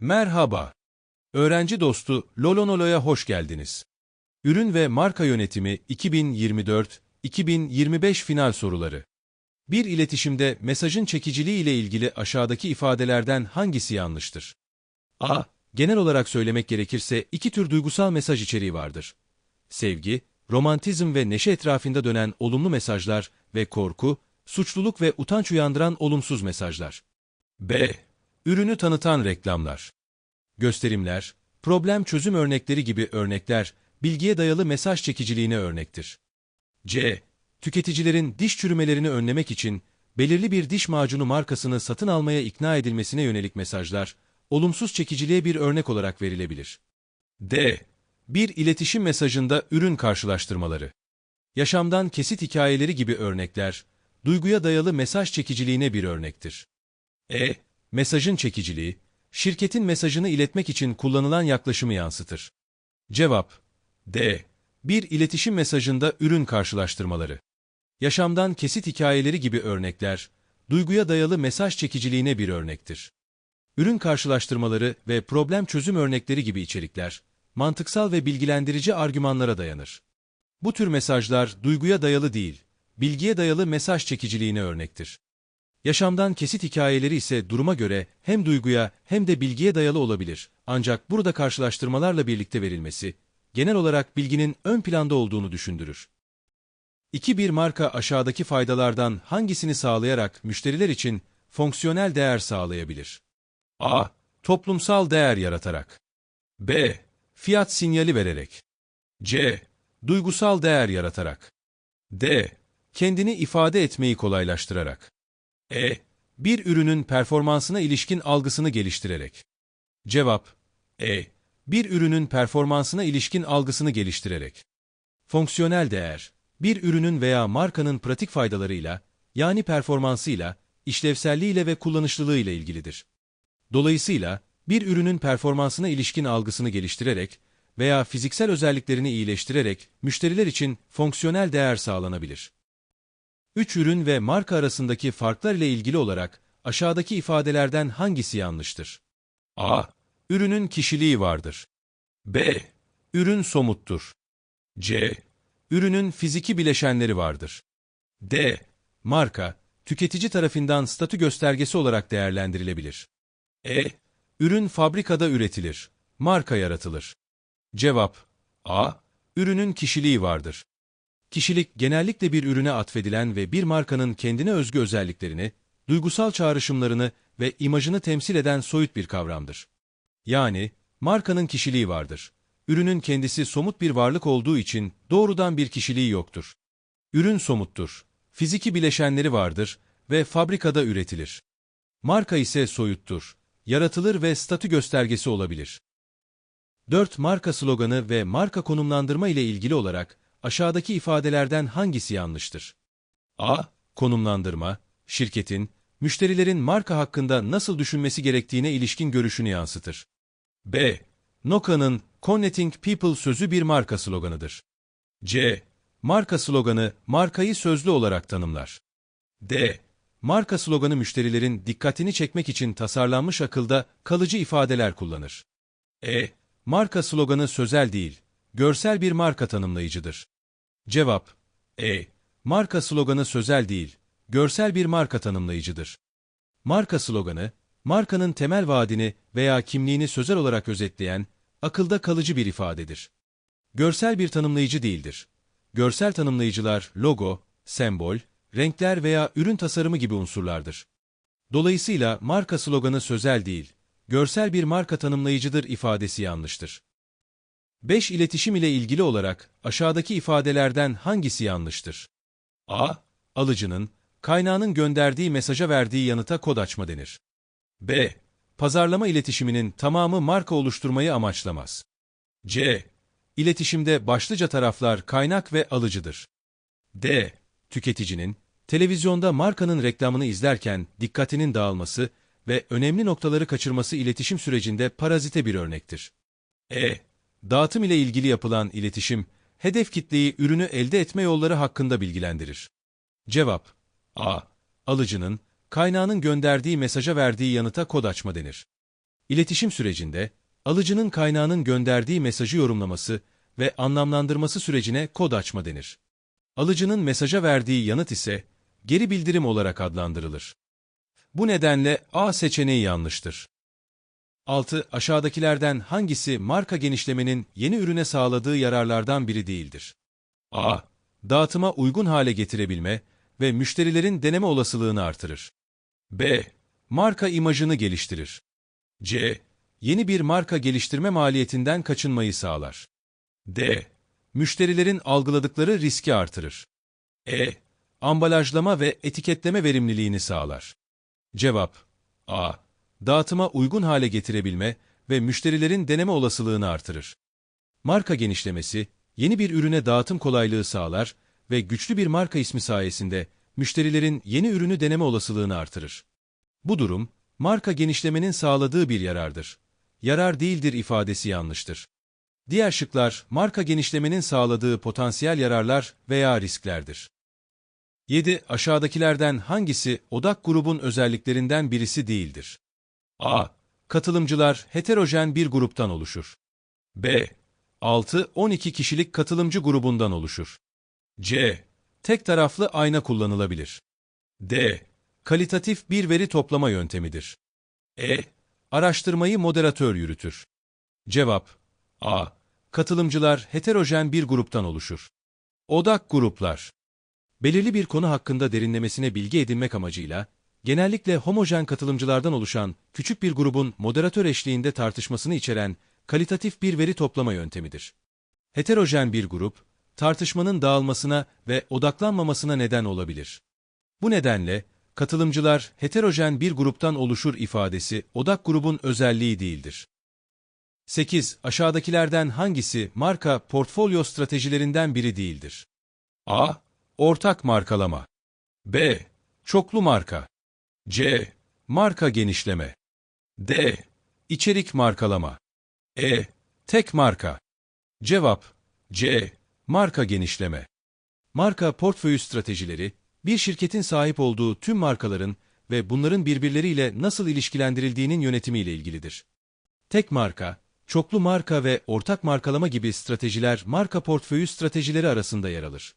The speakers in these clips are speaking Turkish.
Merhaba. Öğrenci dostu Lolonolo'ya hoş geldiniz. Ürün ve marka yönetimi 2024-2025 final soruları. Bir iletişimde mesajın çekiciliği ile ilgili aşağıdaki ifadelerden hangisi yanlıştır? A. Genel olarak söylemek gerekirse iki tür duygusal mesaj içeriği vardır. Sevgi, romantizm ve neşe etrafında dönen olumlu mesajlar ve korku, suçluluk ve utanç uyandıran olumsuz mesajlar. B. Ürünü tanıtan reklamlar. Gösterimler, problem çözüm örnekleri gibi örnekler, bilgiye dayalı mesaj çekiciliğine örnektir. C. Tüketicilerin diş çürümelerini önlemek için belirli bir diş macunu markasını satın almaya ikna edilmesine yönelik mesajlar, olumsuz çekiciliğe bir örnek olarak verilebilir. D. Bir iletişim mesajında ürün karşılaştırmaları. Yaşamdan kesit hikayeleri gibi örnekler, duyguya dayalı mesaj çekiciliğine bir örnektir. E. Mesajın çekiciliği, şirketin mesajını iletmek için kullanılan yaklaşımı yansıtır. Cevap D. Bir iletişim mesajında ürün karşılaştırmaları. Yaşamdan kesit hikayeleri gibi örnekler, duyguya dayalı mesaj çekiciliğine bir örnektir. Ürün karşılaştırmaları ve problem çözüm örnekleri gibi içerikler, mantıksal ve bilgilendirici argümanlara dayanır. Bu tür mesajlar duyguya dayalı değil, bilgiye dayalı mesaj çekiciliğine örnektir. Yaşamdan kesit hikayeleri ise duruma göre hem duyguya hem de bilgiye dayalı olabilir. Ancak burada karşılaştırmalarla birlikte verilmesi, genel olarak bilginin ön planda olduğunu düşündürür. İki bir marka aşağıdaki faydalardan hangisini sağlayarak müşteriler için fonksiyonel değer sağlayabilir? A. Toplumsal değer yaratarak. B. Fiyat sinyali vererek. C. Duygusal değer yaratarak. D. Kendini ifade etmeyi kolaylaştırarak. E. Bir ürünün performansına ilişkin algısını geliştirerek. Cevap E. Bir ürünün performansına ilişkin algısını geliştirerek. Fonksiyonel değer, bir ürünün veya markanın pratik faydalarıyla, yani performansıyla, işlevselliğiyle ve kullanışlılığıyla ilgilidir. Dolayısıyla, bir ürünün performansına ilişkin algısını geliştirerek veya fiziksel özelliklerini iyileştirerek müşteriler için fonksiyonel değer sağlanabilir. Üç ürün ve marka arasındaki farklar ile ilgili olarak aşağıdaki ifadelerden hangisi yanlıştır? A. Ürünün kişiliği vardır. B. Ürün somuttur. C. Ürünün fiziki bileşenleri vardır. D. Marka, tüketici tarafından statü göstergesi olarak değerlendirilebilir. E. Ürün fabrikada üretilir. Marka yaratılır. Cevap A. Ürünün kişiliği vardır. Kişilik genellikle bir ürüne atfedilen ve bir markanın kendine özgü özelliklerini, duygusal çağrışımlarını ve imajını temsil eden soyut bir kavramdır. Yani, markanın kişiliği vardır. Ürünün kendisi somut bir varlık olduğu için doğrudan bir kişiliği yoktur. Ürün somuttur. Fiziki bileşenleri vardır ve fabrikada üretilir. Marka ise soyuttur. Yaratılır ve statü göstergesi olabilir. 4. Marka sloganı ve marka konumlandırma ile ilgili olarak aşağıdaki ifadelerden hangisi yanlıştır? A. Konumlandırma, şirketin, müşterilerin marka hakkında nasıl düşünmesi gerektiğine ilişkin görüşünü yansıtır. B. Noka'nın Connecting People sözü bir marka sloganıdır. C. Marka sloganı, markayı sözlü olarak tanımlar. D. Marka sloganı müşterilerin dikkatini çekmek için tasarlanmış akılda kalıcı ifadeler kullanır. E. Marka sloganı sözel değil, görsel bir marka tanımlayıcıdır. Cevap E. Marka sloganı sözel değil, görsel bir marka tanımlayıcıdır. Marka sloganı, markanın temel vaadini veya kimliğini sözel olarak özetleyen, akılda kalıcı bir ifadedir. Görsel bir tanımlayıcı değildir. Görsel tanımlayıcılar logo, sembol, renkler veya ürün tasarımı gibi unsurlardır. Dolayısıyla marka sloganı sözel değil, görsel bir marka tanımlayıcıdır ifadesi yanlıştır. 5 iletişim ile ilgili olarak aşağıdaki ifadelerden hangisi yanlıştır? A. Alıcının, kaynağının gönderdiği mesaja verdiği yanıta kod açma denir. B. Pazarlama iletişiminin tamamı marka oluşturmayı amaçlamaz. C. İletişimde başlıca taraflar kaynak ve alıcıdır. D. Tüketicinin, televizyonda markanın reklamını izlerken dikkatinin dağılması ve önemli noktaları kaçırması iletişim sürecinde parazite bir örnektir. E. Dağıtım ile ilgili yapılan iletişim, hedef kitleyi ürünü elde etme yolları hakkında bilgilendirir. Cevap A. Alıcının, kaynağının gönderdiği mesaja verdiği yanıta kod açma denir. İletişim sürecinde, alıcının kaynağının gönderdiği mesajı yorumlaması ve anlamlandırması sürecine kod açma denir. Alıcının mesaja verdiği yanıt ise geri bildirim olarak adlandırılır. Bu nedenle A seçeneği yanlıştır. 6. Aşağıdakilerden hangisi marka genişlemenin yeni ürüne sağladığı yararlardan biri değildir? A. Dağıtıma uygun hale getirebilme ve müşterilerin deneme olasılığını artırır. B. Marka imajını geliştirir. C. Yeni bir marka geliştirme maliyetinden kaçınmayı sağlar. D. Müşterilerin algıladıkları riski artırır. E. Ambalajlama ve etiketleme verimliliğini sağlar. Cevap A. Dağıtıma uygun hale getirebilme ve müşterilerin deneme olasılığını artırır. Marka genişlemesi, yeni bir ürüne dağıtım kolaylığı sağlar ve güçlü bir marka ismi sayesinde müşterilerin yeni ürünü deneme olasılığını artırır. Bu durum, marka genişlemenin sağladığı bir yarardır. Yarar değildir ifadesi yanlıştır. Diğer şıklar, marka genişlemenin sağladığı potansiyel yararlar veya risklerdir. 7. Aşağıdakilerden hangisi odak grubun özelliklerinden birisi değildir? A. Katılımcılar heterojen bir gruptan oluşur. B. 6-12 kişilik katılımcı grubundan oluşur. C. Tek taraflı ayna kullanılabilir. D. Kalitatif bir veri toplama yöntemidir. E. Araştırmayı moderatör yürütür. Cevap A. Katılımcılar heterojen bir gruptan oluşur. Odak gruplar Belirli bir konu hakkında derinlemesine bilgi edinmek amacıyla, genellikle homojen katılımcılardan oluşan küçük bir grubun moderatör eşliğinde tartışmasını içeren kalitatif bir veri toplama yöntemidir. Heterojen bir grup, tartışmanın dağılmasına ve odaklanmamasına neden olabilir. Bu nedenle, katılımcılar heterojen bir gruptan oluşur ifadesi odak grubun özelliği değildir. 8. Aşağıdakilerden hangisi marka portfolyo stratejilerinden biri değildir? A. Ortak markalama. B. Çoklu marka. C. Marka genişleme. D. İçerik markalama. E. Tek marka. Cevap C. Marka genişleme. Marka portföyü stratejileri, bir şirketin sahip olduğu tüm markaların ve bunların birbirleriyle nasıl ilişkilendirildiğinin yönetimiyle ilgilidir. Tek marka, çoklu marka ve ortak markalama gibi stratejiler marka portföyü stratejileri arasında yer alır.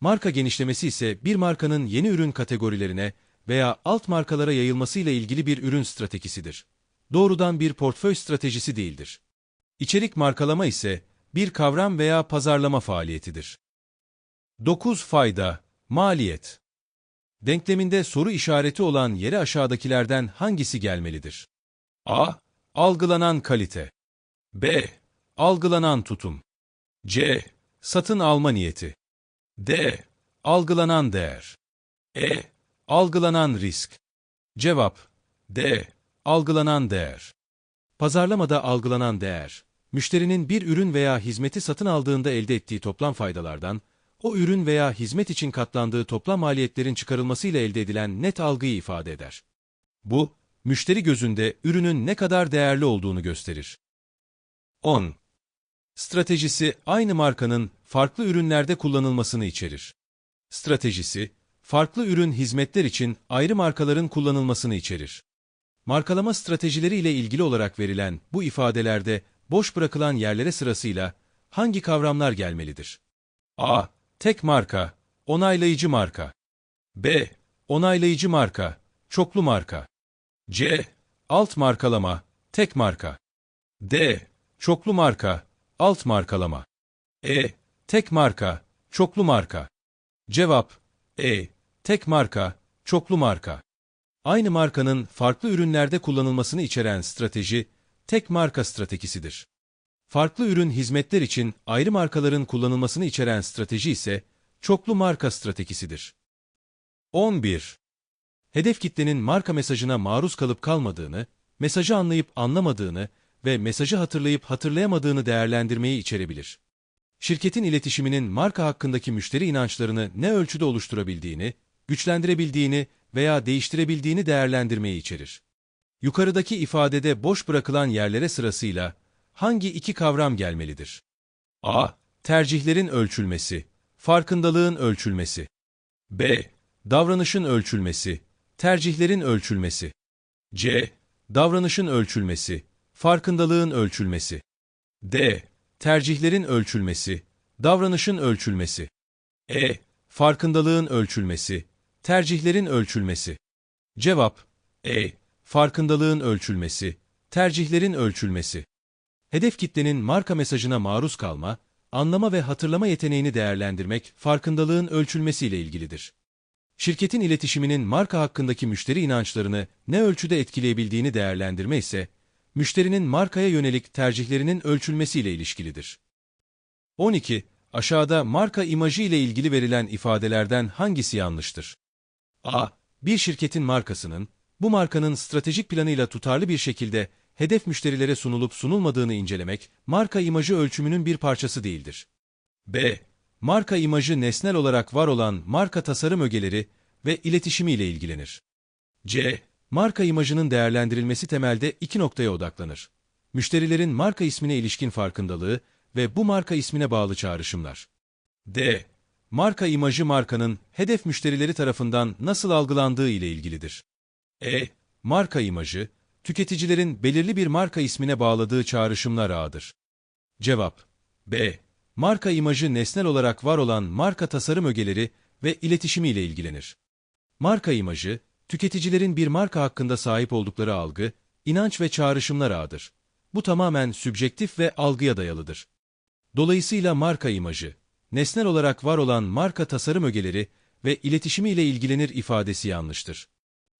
Marka genişlemesi ise bir markanın yeni ürün kategorilerine veya alt markalara yayılmasıyla ilgili bir ürün stratejisidir. Doğrudan bir portföy stratejisi değildir. İçerik markalama ise bir kavram veya pazarlama faaliyetidir. 9 fayda, maliyet. Denkleminde soru işareti olan yere aşağıdakilerden hangisi gelmelidir? A. Algılanan kalite. B. Algılanan tutum. C. Satın alma niyeti. D. Algılanan değer. E. Algılanan risk. Cevap D. Algılanan değer. Pazarlamada algılanan değer, müşterinin bir ürün veya hizmeti satın aldığında elde ettiği toplam faydalardan, o ürün veya hizmet için katlandığı toplam maliyetlerin çıkarılmasıyla elde edilen net algıyı ifade eder. Bu, müşteri gözünde ürünün ne kadar değerli olduğunu gösterir. 10. Stratejisi aynı markanın farklı ürünlerde kullanılmasını içerir. Stratejisi, farklı ürün hizmetler için ayrı markaların kullanılmasını içerir. Markalama stratejileri ile ilgili olarak verilen bu ifadelerde boş bırakılan yerlere sırasıyla hangi kavramlar gelmelidir? A. Tek marka, onaylayıcı marka. B. Onaylayıcı marka, çoklu marka. C. Alt markalama, tek marka. D. Çoklu marka, alt markalama. E. Tek marka, çoklu marka. Cevap E. Tek marka, çoklu marka. Aynı markanın farklı ürünlerde kullanılmasını içeren strateji, tek marka stratejisidir. Farklı ürün hizmetler için ayrı markaların kullanılmasını içeren strateji ise çoklu marka stratejisidir. 11. Hedef kitlenin marka mesajına maruz kalıp kalmadığını, mesajı anlayıp anlamadığını ve mesajı hatırlayıp hatırlayamadığını değerlendirmeyi içerebilir. Şirketin iletişiminin marka hakkındaki müşteri inançlarını ne ölçüde oluşturabildiğini, güçlendirebildiğini veya değiştirebildiğini değerlendirmeyi içerir. Yukarıdaki ifadede boş bırakılan yerlere sırasıyla hangi iki kavram gelmelidir? A. Tercihlerin ölçülmesi, farkındalığın ölçülmesi. B. Davranışın ölçülmesi, tercihlerin ölçülmesi. C. Davranışın ölçülmesi, farkındalığın ölçülmesi. D. Tercihlerin ölçülmesi, davranışın ölçülmesi. E. Farkındalığın ölçülmesi, tercihlerin ölçülmesi. Cevap E. Farkındalığın ölçülmesi, tercihlerin ölçülmesi. Hedef kitlenin marka mesajına maruz kalma, anlama ve hatırlama yeteneğini değerlendirmek farkındalığın ölçülmesiyle ilgilidir. Şirketin iletişiminin marka hakkındaki müşteri inançlarını ne ölçüde etkileyebildiğini değerlendirme ise, müşterinin markaya yönelik tercihlerinin ölçülmesiyle ilişkilidir. 12. Aşağıda marka imajı ile ilgili verilen ifadelerden hangisi yanlıştır? A. Bir şirketin markasının, bu markanın stratejik planıyla tutarlı bir şekilde hedef müşterilere sunulup sunulmadığını incelemek, marka imajı ölçümünün bir parçası değildir. B. Marka imajı nesnel olarak var olan marka tasarım ögeleri ve iletişimi ile ilgilenir. C. Marka imajının değerlendirilmesi temelde iki noktaya odaklanır. Müşterilerin marka ismine ilişkin farkındalığı ve bu marka ismine bağlı çağrışımlar. D. Marka imajı markanın hedef müşterileri tarafından nasıl algılandığı ile ilgilidir. E. Marka imajı, tüketicilerin belirli bir marka ismine bağladığı çağrışımlar ağıdır. Cevap B. Marka imajı nesnel olarak var olan marka tasarım ögeleri ve iletişimi ile ilgilenir. Marka imajı, tüketicilerin bir marka hakkında sahip oldukları algı, inanç ve çağrışımlar ağıdır. Bu tamamen sübjektif ve algıya dayalıdır. Dolayısıyla marka imajı, nesnel olarak var olan marka tasarım ögeleri ve iletişimi ile ilgilenir ifadesi yanlıştır.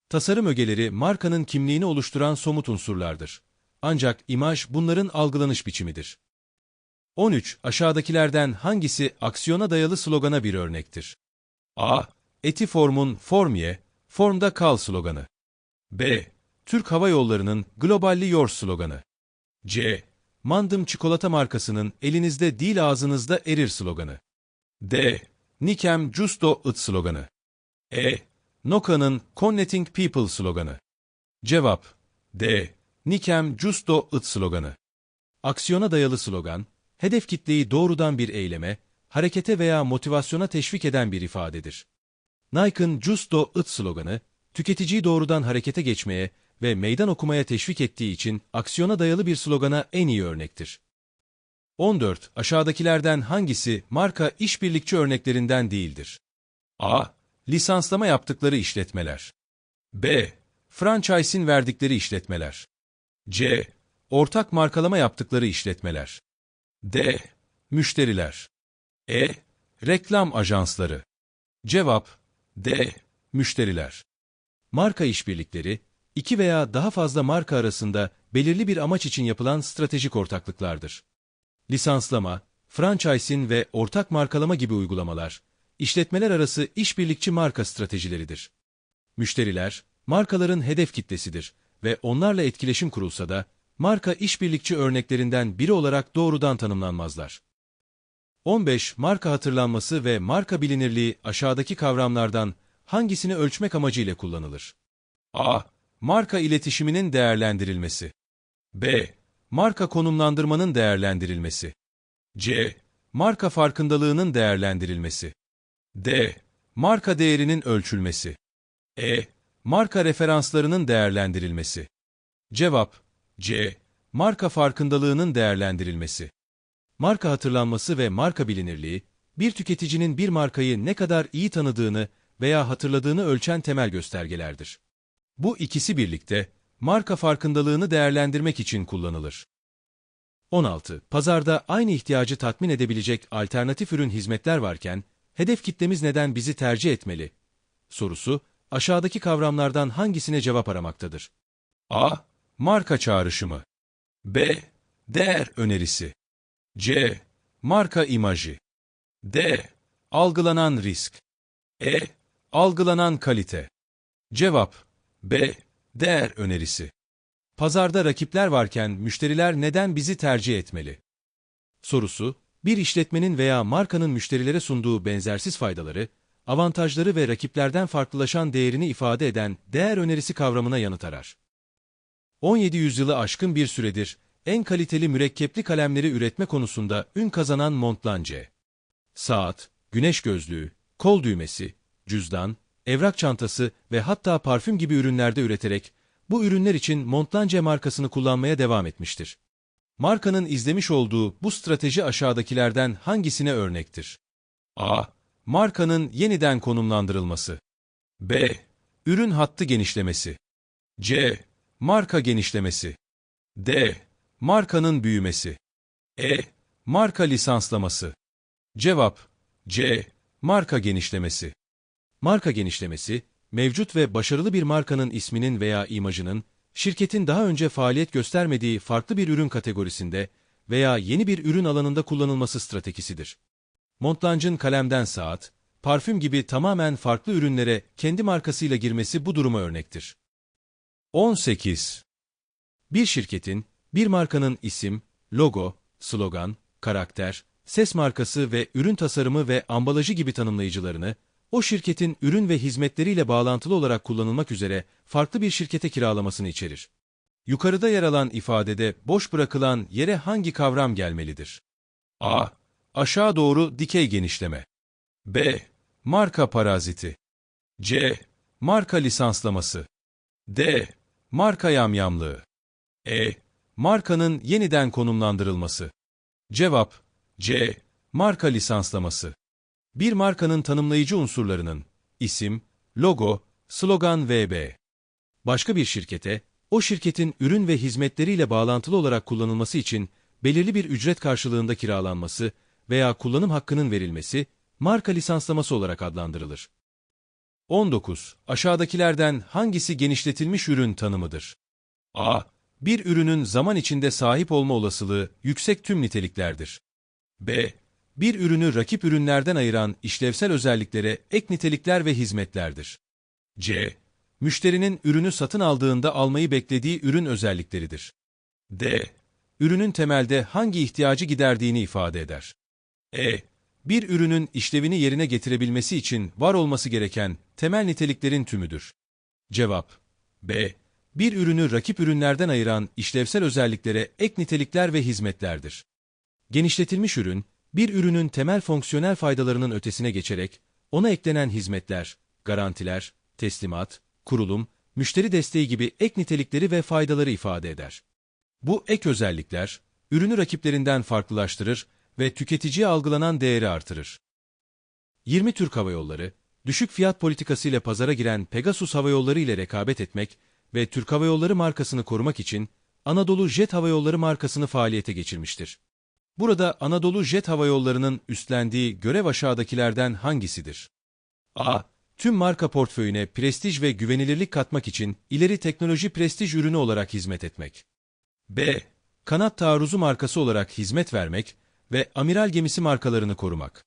Tasarım ögeleri markanın kimliğini oluşturan somut unsurlardır. Ancak imaj bunların algılanış biçimidir. 13. Aşağıdakilerden hangisi aksiyona dayalı slogana bir örnektir? A. Etiform'un Form ye, Formda kal sloganı. B. Türk Hava Yolları'nın Globalli Yours sloganı. C. Mandım çikolata markasının elinizde değil ağzınızda erir sloganı. D. Nikem Justo It sloganı. E. Noka'nın Connecting People sloganı. Cevap D. Nikem Justo It sloganı. Aksiyona dayalı slogan, hedef kitleyi doğrudan bir eyleme, harekete veya motivasyona teşvik eden bir ifadedir. Nike'ın Justo It sloganı, tüketiciyi doğrudan harekete geçmeye ve meydan okumaya teşvik ettiği için aksiyona dayalı bir slogana en iyi örnektir. 14. Aşağıdakilerden hangisi marka işbirlikçi örneklerinden değildir? A. Lisanslama yaptıkları işletmeler. B. Franchise'in verdikleri işletmeler. C. Ortak markalama yaptıkları işletmeler. D. Müşteriler. E. Reklam ajansları. Cevap D. Müşteriler. Marka işbirlikleri, iki veya daha fazla marka arasında belirli bir amaç için yapılan stratejik ortaklıklardır. Lisanslama, franchising ve ortak markalama gibi uygulamalar, işletmeler arası işbirlikçi marka stratejileridir. Müşteriler, markaların hedef kitlesidir ve onlarla etkileşim kurulsa da, marka işbirlikçi örneklerinden biri olarak doğrudan tanımlanmazlar. 15. Marka hatırlanması ve marka bilinirliği aşağıdaki kavramlardan hangisini ölçmek amacıyla kullanılır? A. Marka iletişiminin değerlendirilmesi. B. Marka konumlandırmanın değerlendirilmesi. C. Marka farkındalığının değerlendirilmesi. D. Marka değerinin ölçülmesi. E. Marka referanslarının değerlendirilmesi. Cevap C. Marka farkındalığının değerlendirilmesi. Marka hatırlanması ve marka bilinirliği, bir tüketicinin bir markayı ne kadar iyi tanıdığını veya hatırladığını ölçen temel göstergelerdir. Bu ikisi birlikte, marka farkındalığını değerlendirmek için kullanılır. 16. Pazarda aynı ihtiyacı tatmin edebilecek alternatif ürün hizmetler varken, hedef kitlemiz neden bizi tercih etmeli? Sorusu, aşağıdaki kavramlardan hangisine cevap aramaktadır? A. Marka çağrışımı B. Değer önerisi C. Marka imajı D. Algılanan risk E. Algılanan kalite Cevap B. Değer önerisi Pazarda rakipler varken müşteriler neden bizi tercih etmeli? Sorusu, bir işletmenin veya markanın müşterilere sunduğu benzersiz faydaları, avantajları ve rakiplerden farklılaşan değerini ifade eden değer önerisi kavramına yanıt arar. 17 yüzyılı aşkın bir süredir en kaliteli mürekkepli kalemleri üretme konusunda ün kazanan Montblanc. Saat, güneş gözlüğü, kol düğmesi, cüzdan, evrak çantası ve hatta parfüm gibi ürünlerde üreterek bu ürünler için Montlange markasını kullanmaya devam etmiştir. Markanın izlemiş olduğu bu strateji aşağıdakilerden hangisine örnektir? A. Markanın yeniden konumlandırılması. B. Ürün hattı genişlemesi. C. Marka genişlemesi. D. Markanın büyümesi. E. Marka lisanslaması. Cevap C. Marka genişlemesi. Marka genişlemesi, mevcut ve başarılı bir markanın isminin veya imajının, şirketin daha önce faaliyet göstermediği farklı bir ürün kategorisinde veya yeni bir ürün alanında kullanılması stratejisidir. Montlange'ın kalemden saat, parfüm gibi tamamen farklı ürünlere kendi markasıyla girmesi bu duruma örnektir. 18. Bir şirketin, bir markanın isim, logo, slogan, karakter, ses markası ve ürün tasarımı ve ambalajı gibi tanımlayıcılarını, o şirketin ürün ve hizmetleriyle bağlantılı olarak kullanılmak üzere farklı bir şirkete kiralamasını içerir. Yukarıda yer alan ifadede boş bırakılan yere hangi kavram gelmelidir? A. Aşağı doğru dikey genişleme. B. Marka paraziti. C. Marka lisanslaması. D. Marka yamyamlığı. E. Markanın yeniden konumlandırılması. Cevap C. Marka lisanslaması. Bir markanın tanımlayıcı unsurlarının isim, logo, slogan VB. Başka bir şirkete, o şirketin ürün ve hizmetleriyle bağlantılı olarak kullanılması için belirli bir ücret karşılığında kiralanması veya kullanım hakkının verilmesi, marka lisanslaması olarak adlandırılır. 19. Aşağıdakilerden hangisi genişletilmiş ürün tanımıdır? A. Bir ürünün zaman içinde sahip olma olasılığı yüksek tüm niteliklerdir. B. Bir ürünü rakip ürünlerden ayıran işlevsel özelliklere ek nitelikler ve hizmetlerdir. C. Müşterinin ürünü satın aldığında almayı beklediği ürün özellikleridir. D. Ürünün temelde hangi ihtiyacı giderdiğini ifade eder. E. Bir ürünün işlevini yerine getirebilmesi için var olması gereken temel niteliklerin tümüdür. Cevap B. Bir ürünü rakip ürünlerden ayıran işlevsel özelliklere ek nitelikler ve hizmetlerdir. Genişletilmiş ürün, bir ürünün temel fonksiyonel faydalarının ötesine geçerek, ona eklenen hizmetler, garantiler, teslimat, kurulum, müşteri desteği gibi ek nitelikleri ve faydaları ifade eder. Bu ek özellikler, ürünü rakiplerinden farklılaştırır ve tüketiciye algılanan değeri artırır. 20 Türk Hava Yolları, düşük fiyat politikasıyla pazara giren Pegasus Hava Yolları ile rekabet etmek ve Türk Hava Yolları markasını korumak için Anadolu Jet Hava Yolları markasını faaliyete geçirmiştir. Burada Anadolu Jet Hava Yolları'nın üstlendiği görev aşağıdakilerden hangisidir? A. Tüm marka portföyüne prestij ve güvenilirlik katmak için ileri teknoloji prestij ürünü olarak hizmet etmek. B. Kanat taarruzu markası olarak hizmet vermek ve amiral gemisi markalarını korumak.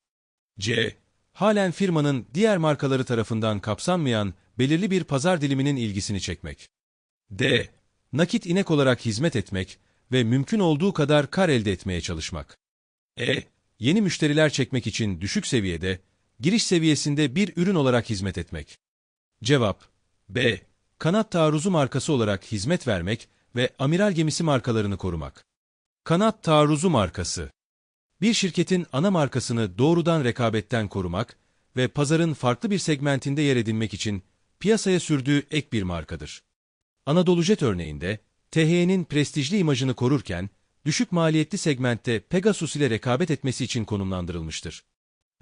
C. Halen firmanın diğer markaları tarafından kapsanmayan belirli bir pazar diliminin ilgisini çekmek. D. Nakit inek olarak hizmet etmek ve mümkün olduğu kadar kar elde etmeye çalışmak. E. Yeni müşteriler çekmek için düşük seviyede, giriş seviyesinde bir ürün olarak hizmet etmek. Cevap B. Kanat taarruzu markası olarak hizmet vermek ve amiral gemisi markalarını korumak. Kanat taarruzu markası Bir şirketin ana markasını doğrudan rekabetten korumak ve pazarın farklı bir segmentinde yer edinmek için piyasaya sürdüğü ek bir markadır. Anadolu Jet örneğinde, THY'nin prestijli imajını korurken, düşük maliyetli segmentte Pegasus ile rekabet etmesi için konumlandırılmıştır.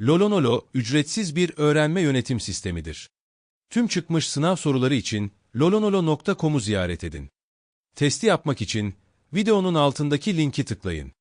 Lolonolo, ücretsiz bir öğrenme yönetim sistemidir. Tüm çıkmış sınav soruları için lolonolo.com'u ziyaret edin. Testi yapmak için videonun altındaki linki tıklayın.